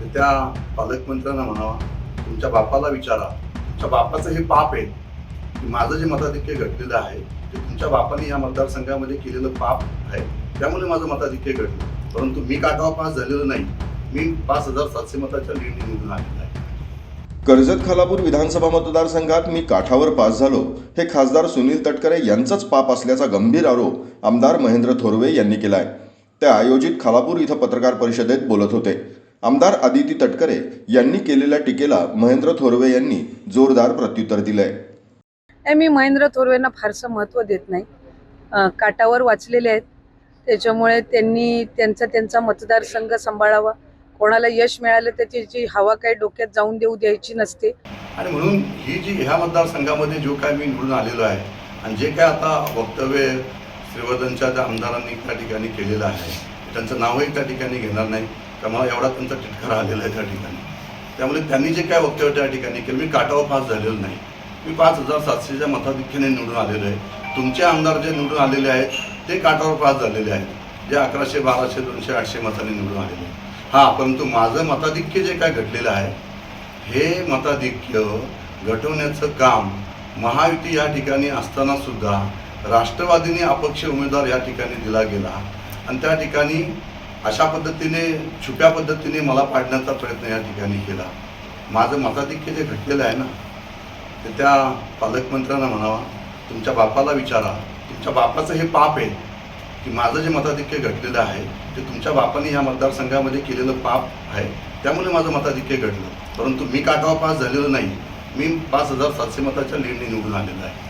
तर त्या पालकमंत्र्यांना म्हणावा तुमच्या बापाला विचारा. तुमच्या बापाचं हे पाप आहे. की माझं जे मताधिक्य घडलेलं आहे ते तुमच्या बापाने या मतदारसंघामध्ये केलेलं पाप आहे. त्यामुळे माझं मताधिक्य घडलं. परंतु मी काटावा पास झालेलो नाही? मी पाच हजार सातशे मताच्या लीडने निवडून आहे. कर्जत खालापूर विधानसभा मतदारसंघात मी काठावर पास झालो. हे खासदार सुनील तटकरे यांचंच पाप असल्याचा गंभीर आरोप आमदार महेंद्र थोरवे यांनी केला आहे ते आयोजित खालापूर इथं पत्रकार परिषदेत बोलत होते. आमदार आदिती तटकरे यांनी केलेल्या टीकेला महेंद्र थोरवे यांनी जोरदार प्रत्युत्तर दिलंय. मी महेंद्र थोरवेंना फारसं महत्त्व देत नाही. काटावर वाचलेले आहेत. त्याच्यामुळे त्यांनी त्यांचा त्यांचा मतदारसंघ सांभाळावा. कोणाला यश मिळालं तर त्याची हवा काही डोक्यात जाऊन देऊ द्यायची नसते. आणि म्हणून ही जी ह्या मतदारसंघामध्ये जो काय मी निवडून आलेलो आहे आणि जे काय आता वक्तव्य श्रीवर्धनच्या त्या आमदारांनी त्या ठिकाणी केलेलं आहे त्यांचं नावही त्या ठिकाणी घेणार नाही. तर मला एवढा त्यांचा टिटकारा आलेला आहे त्या ठिकाणी. त्यामुळे त्यांनी जे काय वक्तव्य त्या ठिकाणी केलं मी काटावर पास झालेलो नाही. मी पाच हजार सातशेच्या मताधिक्याने निवडून आलेलो आहे. तुमचे आमदार जे निवडून आलेले आहेत ते काटावर पास झालेले आहेत. जे अकराशे बाराशे दोनशे आठशे मताने निवडून आलेले आहेत. हां परंतु माझं मताधिक्य जे काय घडलेलं आहे हे मताधिक्य घटवण्याचं काम महायुती या ठिकाणी असताना सुद्धा राष्ट्रवादीने अपक्ष उमेदवार या ठिकाणी दिला गेला. आणि त्या ठिकाणी अशा पद्धतीने छुप्या पद्धतीने मला पाडण्याचा प्रयत्न या ठिकाणी केला. माझं मताधिक्य जे घटलेलं आहे ना ते त्या पालकमंत्र्यांना म्हणावा तुमच्या बापाला विचारा. तुमच्या बापाचं हे पाप आहे की माझं जे मताधिक्य घडलेलं आहे ते तुमच्या बापाने या मतदारसंघामध्ये केलेलं पाप आहे त्यामुळे माझं मताधिक्य घडलं. परंतु मी काटावा पास झालेलो नाही. मी पाच हजार सातशे मताच्या लीडने निवडून आलेलं आहे.